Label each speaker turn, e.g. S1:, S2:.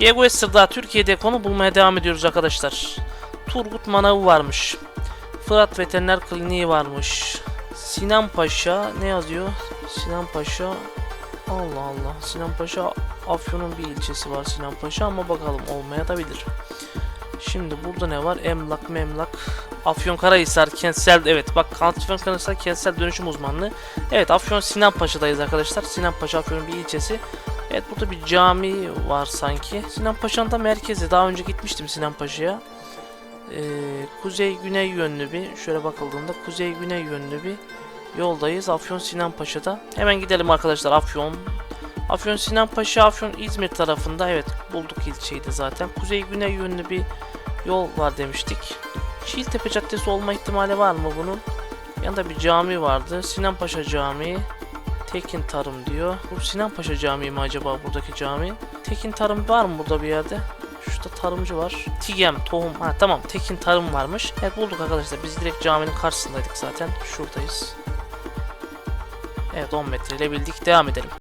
S1: Geoguessr'da Türkiye'de konu bulmaya devam ediyoruz arkadaşlar. Turgut Manavı varmış. Fırat Veteriner Kliniği varmış. Sinan Paşa ne yazıyor? Sinan Paşa Allah Allah. Sinan Paşa Afyon'un bir ilçesi var Sinan Paşa ama bakalım olmaya da bilir. Şimdi burada ne var? Emlak, memlak. Afyonkarahisar kentsel evet bak Afyonkarahisar kentsel dönüşüm uzmanlığı. Evet Afyon Sinan Paşa'dayız arkadaşlar. Sinan Paşa Afyon'un bir ilçesi. Evet burada bir cami var sanki. Sinan Paşa'nın da merkezi. Daha önce gitmiştim Sinan Paşa'ya. Ee, kuzey güney yönlü bir şöyle bakıldığında kuzey güney yönlü bir yoldayız. Afyon Sinan Paşa'da. Hemen gidelim arkadaşlar Afyon. Afyon Sinan Paşa, Afyon İzmir tarafında. Evet bulduk ilçeydi zaten. Kuzey güney yönlü bir yol var demiştik. Şiiltepe Caddesi olma ihtimali var mı bunun? Yanında bir cami vardı. Sinan Paşa Camii. Tekin Tarım diyor. Bu Sinan Paşa Camii mi acaba buradaki cami? Tekin Tarım var mı burada bir yerde? Şurada tarımcı var. Tigem, tohum. Ha tamam Tekin Tarım varmış. Evet bulduk arkadaşlar. Biz direkt caminin karşısındaydık zaten. Şuradayız. Evet 10 metreyle bildik. Devam edelim.